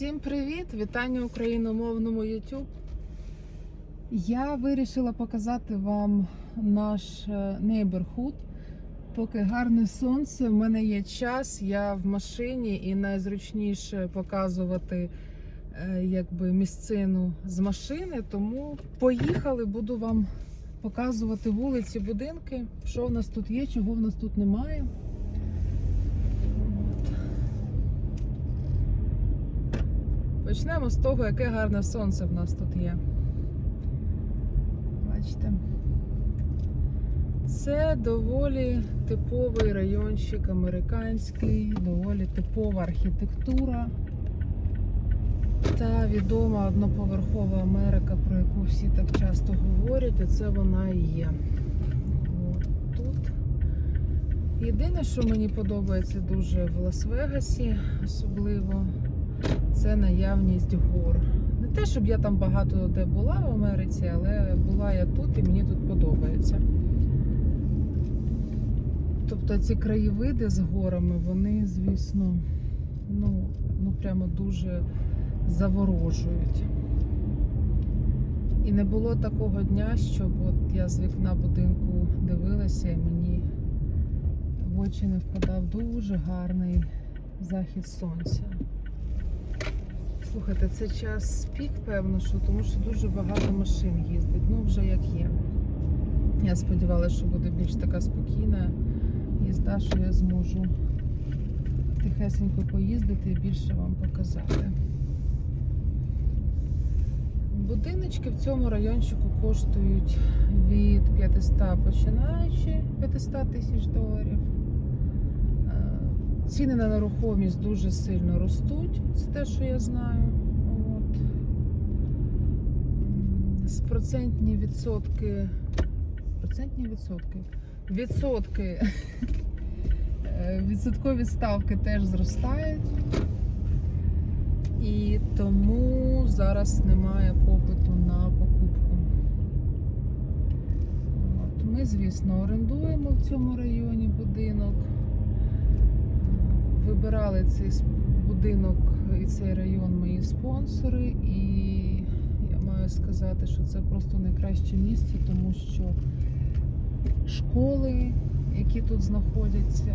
Всім привіт! Вітання україномовному YouTube. Я вирішила показати вам наш е, neighborhood. Поки гарне сонце, в мене є час, я в машині і найзручніше показувати е, якби, місцину з машини. Тому поїхали, буду вам показувати вулиці, будинки, що в нас тут є, чого в нас тут немає. Почнемо з того, яке гарне сонце в нас тут є. Бачите? Це доволі типовий райончик американський, доволі типова архітектура. Та відома одноповерхова Америка, про яку всі так часто говорять, і це вона і є. От тут. Єдине, що мені подобається дуже в Лас-Вегасі, особливо, це наявність гор. Не те, щоб я там багато де була в Америці, але була я тут і мені тут подобається. Тобто ці краєвиди з горами, вони, звісно, ну, ну прямо дуже заворожують. І не було такого дня, щоб от я з вікна будинку дивилася і мені в очі не впадав дуже гарний захід сонця. Слухайте, це час пік, певно, що тому що дуже багато машин їздить. Ну, вже як є. Я сподівалася, що буде більш така спокійна їзда, що я зможу тихесенько поїздити і більше вам показати. Будиночки в цьому райончику коштують від 500 починаючи 500 тисяч доларів. Ціни на нерухомість дуже сильно ростуть, це те, що я знаю. От. Процентні відсотки. Процентні відсотки. Відсотки. Відсоткові ставки теж зростають. І тому зараз немає попиту на покупку. От. Ми, звісно, орендуємо в цьому районі будинок. Вибирали цей будинок і цей район мої спонсори, і я маю сказати, що це просто найкраще місце, тому що школи, які тут знаходяться,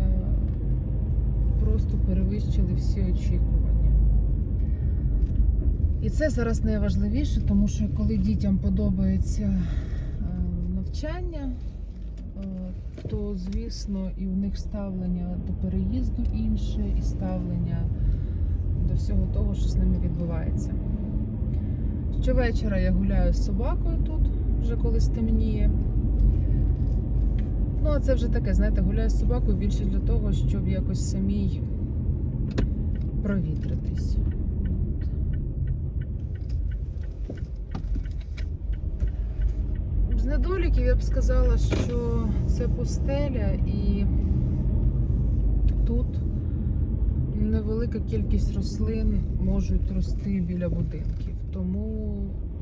просто перевищили всі очікування. І це зараз найважливіше, тому що коли дітям подобається е, навчання, то звісно і у них ставлення до переїзду інше, і ставлення до всього того, що з ними відбувається. Щовечора я гуляю з собакою тут, вже коли стемніє. Ну, а це вже таке, знаєте, гуляю з собакою більше для того, щоб якось самій провітритись. З недоліків я б сказала, що це пустеля і тут невелика кількість рослин можуть рости біля будинків. Тому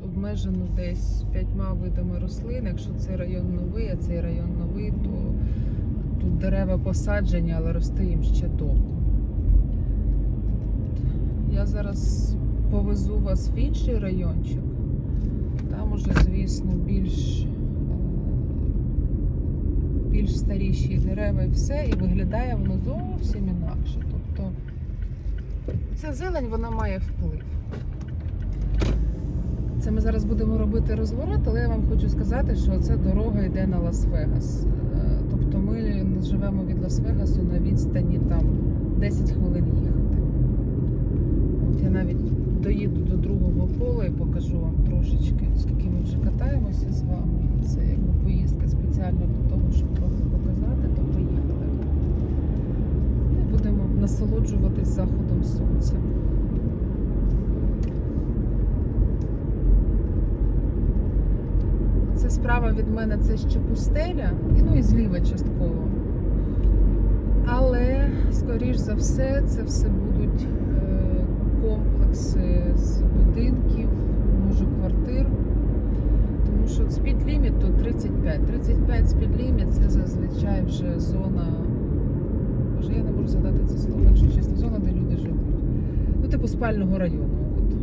обмежено десь п'ятьма видами рослин. Якщо це район новий, а цей район новий, то тут дерева посаджені, але рости їм ще довго. Я зараз повезу вас в інший райончик. Там уже, звісно, більш, більш старіші дерева і все, і виглядає воно зовсім інакше. Тобто ця зелень вона має вплив. Це ми зараз будемо робити розворот, але я вам хочу сказати, що ця дорога йде на Лас-Вегас. Е, Тобто ми живемо від Лас-Вегасу на відстані там 10 хвилин їхати. От я навіть доїду до другого пола і покажу вам трошечки, скільки ми вже катаємося з вами. Це якби поїздка спеціально щоб трохи показати, то поїхали. І будемо насолоджуватись заходом сонця. Це справа від мене це ще пустеля, і ну і зліва частково. Але, скоріш за все, це все будуть е, комплекси з будинків, може квартир. Тому що спідліміт тут 35. 35 спідліміт це зазвичай вже зона. Боже, я не можу згадати це слово, якщо чесно, зона, де люди живуть. Ну, типу спального району. От.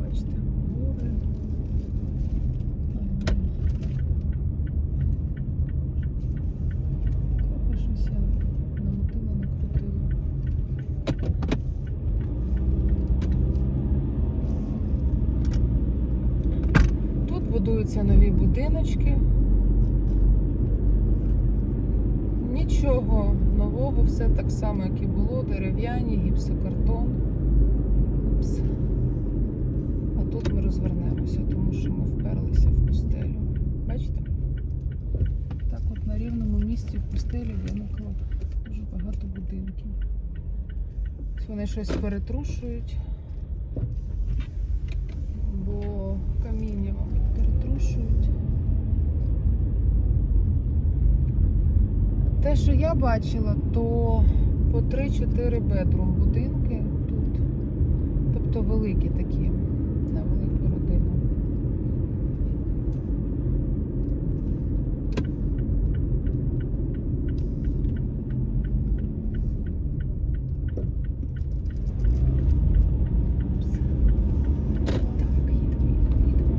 Бачите, гори. Ага. Трохи щось я намотила, накрутила. Тут будуються нові будиночки. Нічого нового, все так само, як і було, дерев'яні, гіпсокартон. Упс. А тут ми розвернемося, тому що ми вперлися в пустелю. Бачите? Так от на рівному місці в пустелі виникло дуже багато будинків. Вони щось перетрушують, бо каміння, мабуть, перетрушують. Що я бачила, то по 3-4 бедрум будинки тут. Тобто великі такі, на велику родину. Так, їдемо, їдемо, їдемо.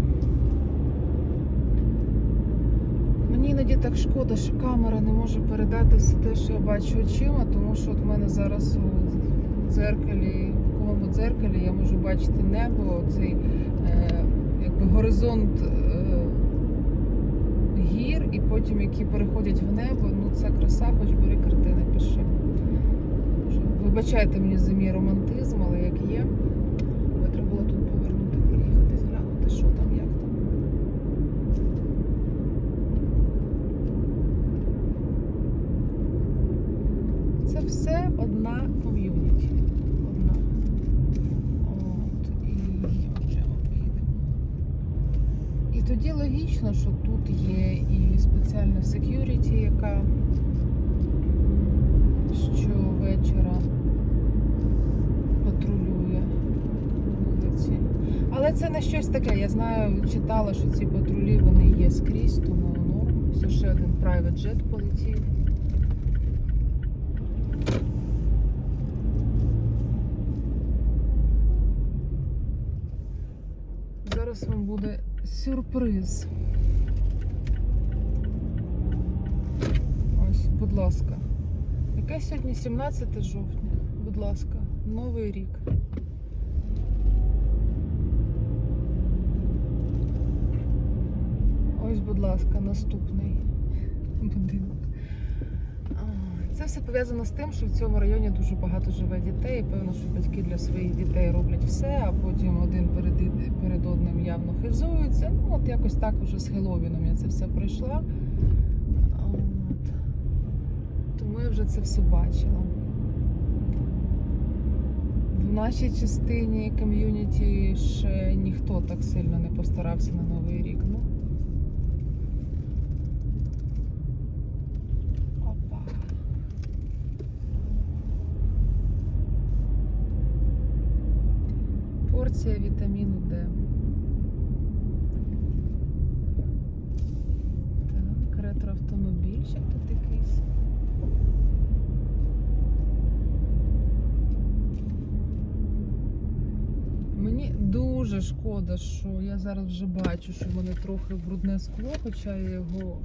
Мені іноді так шкода, що камера не може передати все те, що я бачу очима, тому що от в мене зараз у дзеркалі, у кому дзеркалі я можу бачити небо, цей е, якби горизонт е, гір, і потім які переходять в небо. Ну це краса, хоч бери картини, пиши. Вибачайте мені за мій романтизм, але як є. Ой, Треба було тут повернути, проїхати, зглянути, що там, як там. Це все одна ком'юніті. Одна. От, і вже. І тоді логічно, що тут є і спеціальна секюріті, яка щовечора патрулює вулиці. Але це не щось таке. Я знаю, читала, що ці патрулі вони є скрізь, тому норм. Все ще один private jet полетів. Зараз вам буде сюрприз. Ось, будь ласка. Яке сьогодні 17 жовтня? Будь ласка, новий рік. Ось, будь ласка, наступний будинок. Це все пов'язано з тим, що в цьому районі дуже багато живе дітей. І певно, що батьки для своїх дітей роблять все, а потім один перед, перед одним явно хизуються. Ну, от якось так вже з Хеловіном я це все пройшла. Тому я вже це все бачила. В нашій частині ком'юніті ще ніхто так сильно не постарався на новий рік. Ну, Опа. Порція вітаміну Д. Так, ретроавтомобільчик тут якийсь. Мені дуже шкода, що я зараз вже бачу, що в мене трохи брудне скло, хоча я його.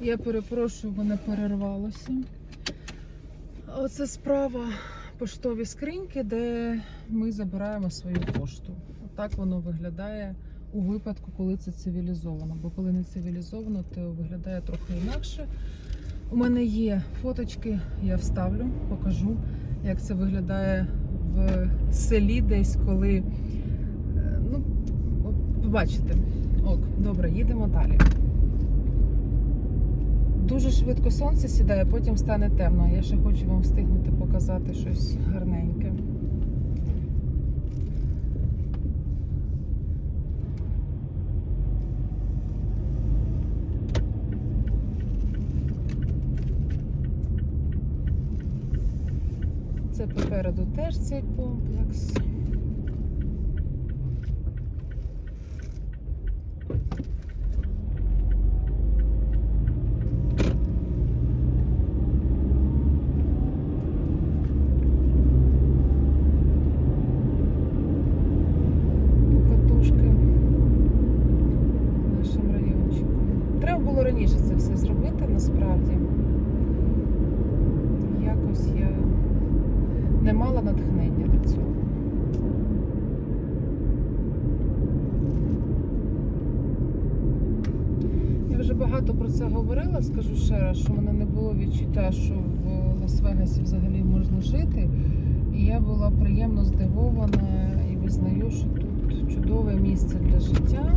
Я перепрошую, воно перервалося. Оце справа поштові скриньки, де ми забираємо свою пошту. Отак воно виглядає у випадку, коли це цивілізовано. Бо коли не цивілізовано, то виглядає трохи інакше. У мене є фоточки, я вставлю, покажу, як це виглядає в селі десь, коли. е, Ну, побачите. Ок, добре, їдемо далі. Дуже швидко сонце сідає, потім стане темно. Я ще хочу вам встигнути показати щось гарненьке. Це попереду теж цей комплекс. Не мала натхнення до цього. Я вже багато про це говорила, скажу ще раз, що в мене не було відчуття, що в Лас-Вегасі взагалі можна жити. І я була приємно здивована і визнаю, що тут чудове місце для життя.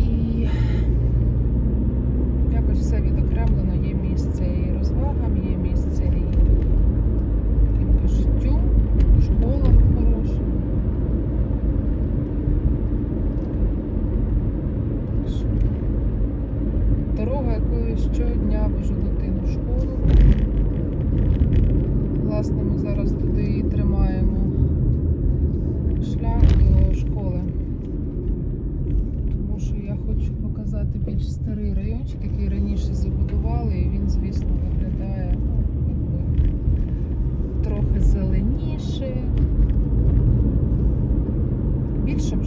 І якось все відокремлено. Є місце і розвагам, є місце і, і життю, школа хороша. Так що Дорога, якою щодня вожу дитину в школу. Власне, ми зараз туди і тримаємо шлях до школи. Тому що я хочу показати більш старий райончик, який раніше забудували, і він, звісно, виглядає ну, якби трохи зеленіше. Більше б.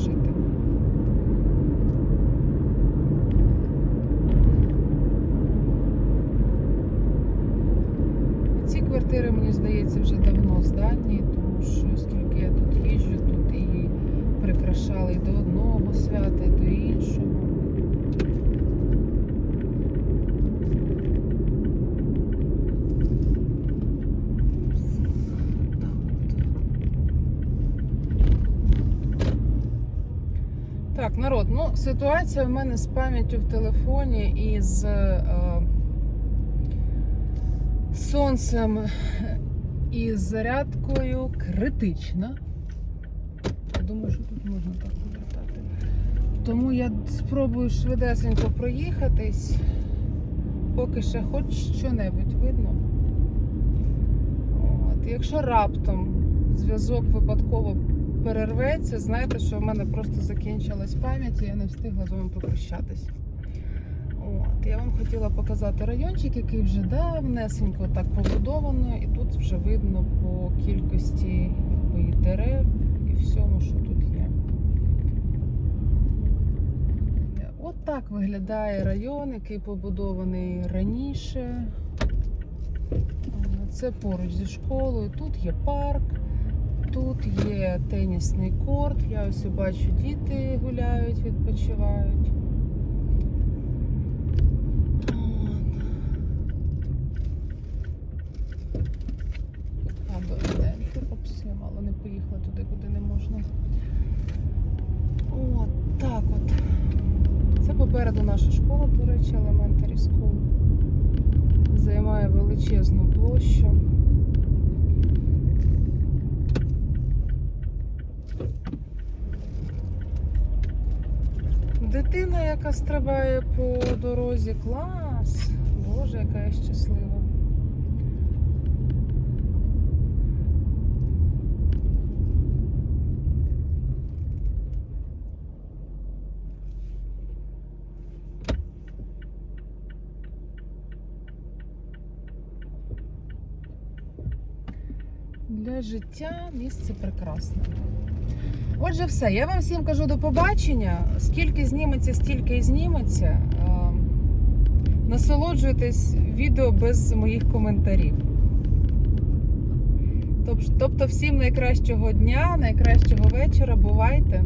Ці квартири, мені здається, вже давно здані, тому що скільки я тут їжджу, тут і прикрашали до одного свята, до іншого. Так от. Так, народ, ситуація в мене з пам'яттю в телефоні і з е, сонцем і зарядкою критична. Думаю, що тут можна так повертати. Тому я спробую швидесенько проїхатись, поки ще хоч що-небудь видно. От. Якщо раптом зв'язок випадково перерветься, знайте, що в мене просто закінчилась пам'ять і я не встигла з вами попрощатись. От, я вам хотіла показати райончик, який вже давнесенько так побудовано, і тут вже видно по кількості якби, дерев і всьому, що тут є. От так виглядає район, який побудований раніше. Це поруч зі школою. Тут є парк, тут є тенісний корт. Я ось бачу, діти гуляють, відпочивають. А, добрий день. Я мало не поїхала туди, куди не можна. От. Це попереду наша школа, до речі, Elementary School. Займає величезну площу. Дитина, яка стрибає по дорозі, клас! Боже, яка я щаслива. Для життя місце прекрасне. Отже, все. Я вам всім кажу до побачення. Скільки зніметься, стільки і зніметься. Е, Насолоджуйтесь відео без моїх коментарів. Тобто, всім найкращого дня, найкращого вечора. Бувайте!